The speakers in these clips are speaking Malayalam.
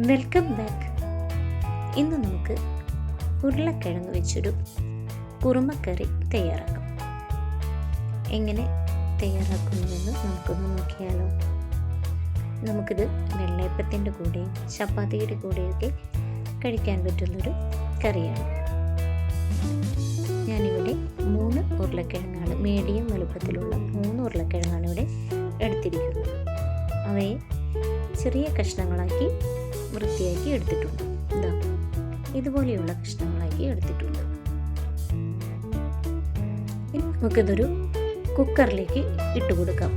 വെൽക്കം ബാക്ക് ഇന്ന് നമുക്ക് ഉരുളക്കിഴങ്ങ് വെച്ചൊരു കുറുമക്കറി തയ്യാറാക്കാം. എങ്ങനെ തയ്യാറാക്കുന്നുവെന്ന് നമുക്കൊന്ന് നോക്കിയാലോ? നമുക്കിത് വെള്ളയപ്പത്തിന്റെ കൂടെയും ചപ്പാത്തിയുടെ കൂടെയൊക്കെ കഴിക്കാൻ പറ്റുന്നൊരു കറിയാണ്. ഞാനിവിടെ മൂന്ന് ഉരുളക്കിഴങ്ങാണ് മീഡിയം വലുപ്പത്തിലുള്ള മൂന്ന് ഉരുളക്കിഴങ്ങാണ് ഇവിടെ എടുത്തിരിക്കുന്നത്. അവയെ ചെറിയ കഷ്ണങ്ങളാക്കി വൃത്തിയാക്കി എടുത്തിട്ടുണ്ട്. ഇതാ ഇതുപോലെയുള്ള കഷ്ണങ്ങളാക്കി എടുത്തിട്ടുണ്ട്. ഇനി നമുക്കിതൊരു കുക്കറിലേക്ക് ഇട്ട് കൊടുക്കാം.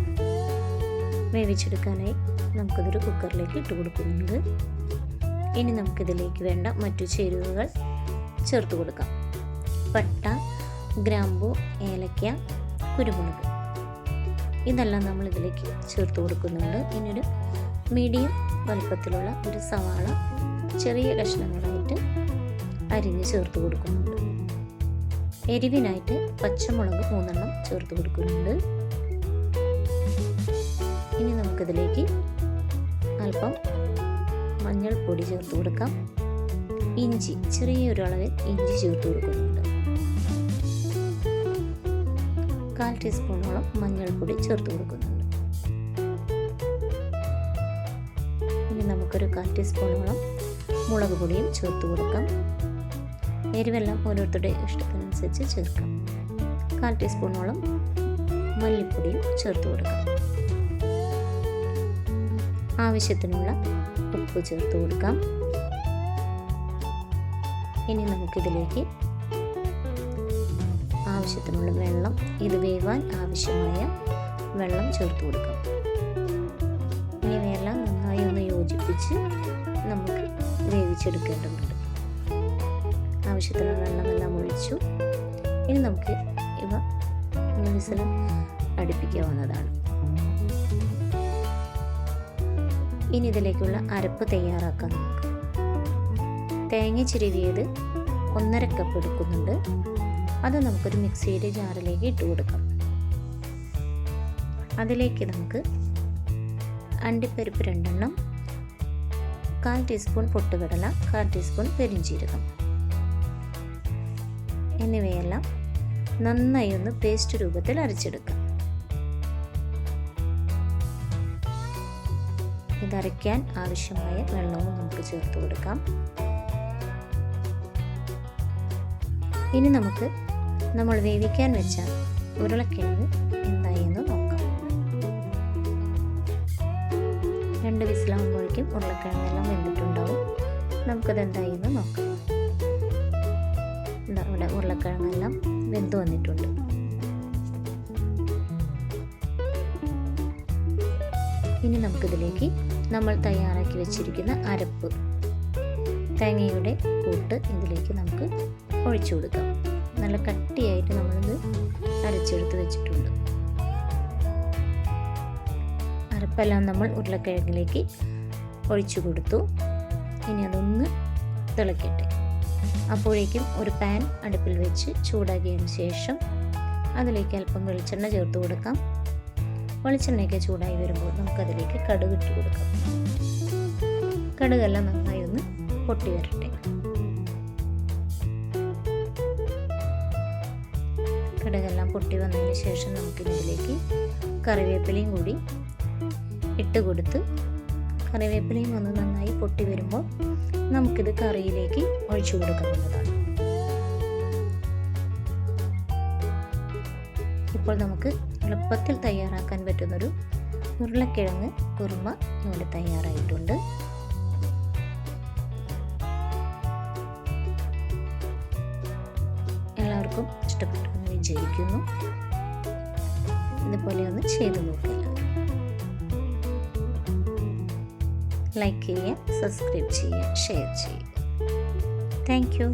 വേവിച്ചെടുക്കാനായി നമുക്കിതൊരു കുക്കറിലേക്ക് ഇട്ട് കൊടുക്കുന്നുണ്ട്. ഇനി നമുക്കിതിലേക്ക് വേണ്ട മറ്റു ചേരുവകൾ ചേർത്ത് കൊടുക്കാം. പട്ട ഗ്രാമ്പു ഏലക്ക കുരുമുളക്. ഇതെല്ലാം നമ്മൾ ഇതിലേക്ക് ചേർത്ത് കൊടുക്കുന്നുണ്ട്. ഇനിയൊരു മീഡിയം വലുപ്പത്തിലുള്ള ഒരു സവാള ചെറിയ കഷ്ണങ്ങളായിട്ട് അരിഞ്ഞ് ചേർത്ത് കൊടുക്കുന്നുണ്ട്. എരിവിനായിട്ട് പച്ചമുളക് മൂന്നെണ്ണം ചേർത്ത് കൊടുക്കുന്നുണ്ട്. ഇനി നമുക്കിതിലേക്ക് അല്പം മഞ്ഞൾപ്പൊടി ചേർത്ത് കൊടുക്കാം. ഇഞ്ചി ചെറിയൊരു അളവിൽ ഇഞ്ചി ചേർത്ത് കൊടുക്കുന്നുണ്ട്. കാൽ ടീസ്പൂണോളം മഞ്ഞൾപ്പൊടി ചേർത്ത് കൊടുക്കുന്നുണ്ട്. നമുക്കൊരു കാൽ ടീസ്പൂണോളം മുളക് പൊടിയും ചേർത്ത് കൊടുക്കാം. എരിവെല്ലാം ഓരോരുത്തരുടെ ഇഷ്ടത്തിനനുസരിച്ച് ചേർക്കാം. കാൽ ടീസ്പൂണോളം മല്ലിപ്പൊടിയും ചേർത്ത് കൊടുക്കാം. ആവശ്യത്തിനുള്ള ഉപ്പ് ചേർത്ത് കൊടുക്കാം. ഇനി നമുക്കിതിലേക്ക് ആവശ്യത്തിനുള്ള വെള്ളം ഇത് വേവാൻ ആവശ്യമായ വെള്ളം ചേർത്ത് കൊടുക്കാം. ഇനി ഇവയെല്ലാം യോജിപ്പിച്ച് നമുക്ക് വേവിച്ചെടുക്കേണ്ടതുണ്ട്. ആവശ്യത്തിനുള്ള വെള്ളമെല്ലാം ഒഴിച്ചു. ഇനി നമുക്ക് ഇവ വിസിൽ അടുപ്പിക്കാവുന്നതാണ്. ഇനി ഇതിലേക്കുള്ള അരപ്പ് തയ്യാറാക്കാം നമുക്ക്. തേങ്ങ ചിരുവിയത് ഒന്നര കപ്പ് എടുക്കുന്നുണ്ട്. അത് നമുക്കൊരു മിക്സിയുടെ ജാറിലേക്ക് ഇട്ട് കൊടുക്കാം. അതിലേക്ക് നമുക്ക് അണ്ടിപ്പരിപ്പ് രണ്ടെണ്ണം കാൽ ടീസ്പൂൺ പൊട്ടുകടല കാൽ ടീസ്പൂൺ പെരിഞ്ചീരകം. എന്നിവയെല്ലാം നന്നായി ഒന്ന് പേസ്റ്റ് രൂപത്തിൽ അരച്ചെടുക്കാം. ഇതരയ്ക്കാൻ ആവശ്യമായ വെള്ളവും നമുക്ക് ചേർത്ത് കൊടുക്കാം. ഇനി നമുക്ക് നമ്മൾ വേവിക്കാൻ വെച്ച ഉരുളക്കിഴങ്ങ് രണ്ട് വിസിലാകുമ്പോഴേക്കും ഉരുളക്കിഴങ്ങെല്ലാം വെന്തിട്ടുണ്ടാവും. നമുക്കത് എന്ന് നോക്കാം. എന്താ ഇവിടെ ഉരുളക്കിഴങ്ങെല്ലാം വെന്ത് വന്നിട്ടുണ്ട്. ഇനി നമുക്കിതിലേക്ക് നമ്മൾ തയ്യാറാക്കി വെച്ചിരിക്കുന്ന അരപ്പ് തേങ്ങയുടെ കൂട്ട് ഇതിലേക്ക് നമുക്ക് ഒഴിച്ചു കൊടുക്കാം. നല്ല കട്ടിയായിട്ട് നമ്മളിത് അരച്ചെടുത്ത് വെച്ചിട്ടുണ്ട്. അരപ്പെല്ലാം നമ്മൾ ഉരുളക്കിഴങ്ങിലേക്ക് ഒഴിച്ചു കൊടുത്തു. ഇനി അതൊന്ന് തിളക്കട്ടെ. അപ്പോഴേക്കും ഒരു പാൻ അടുപ്പിൽ വെച്ച് ചൂടാക്കിയതിന് ശേഷം അതിലേക്ക് അല്പം വെളിച്ചെണ്ണ ചേർത്ത് കൊടുക്കാം. വെളിച്ചെണ്ണയൊക്കെ ചൂടായി വരുമ്പോൾ നമുക്കതിലേക്ക് കടുക് ഇട്ട് കൊടുക്കാം. കടുകെല്ലാം നന്നായി ഒന്ന് പൊട്ടി വരട്ടെ. കടുകെല്ലാം പൊട്ടി വന്നതിന് ശേഷം നമുക്കിതിലേക്ക് കറിവേപ്പിലയും കൂടി ഇട്ട് കൊടുത്ത് കറിവേപ്പിലയും ഒന്ന് നന്നായി പൊട്ടി വരുമ്പോൾ നമുക്കിത് കറിയിലേക്ക് ഒഴിച്ചു കൊടുക്കാവുന്നതാണ്. ഇപ്പോൾ നമുക്ക് എളുപ്പത്തിൽ തയ്യാറാക്കാൻ പറ്റുന്നൊരു ഉരുളക്കിഴങ്ങ് കുറുമ ഇവിടെ തയ്യാറായിട്ടുണ്ട്. എല്ലാവർക്കും ഇഷ്ടപ്പെട്ടു വിചാരിക്കുന്നു. ഇതുപോലെ ഒന്ന് ചെയ്തു നോക്കുക लाइक कीजिए सब्सक्राइब शेयर थैंक यू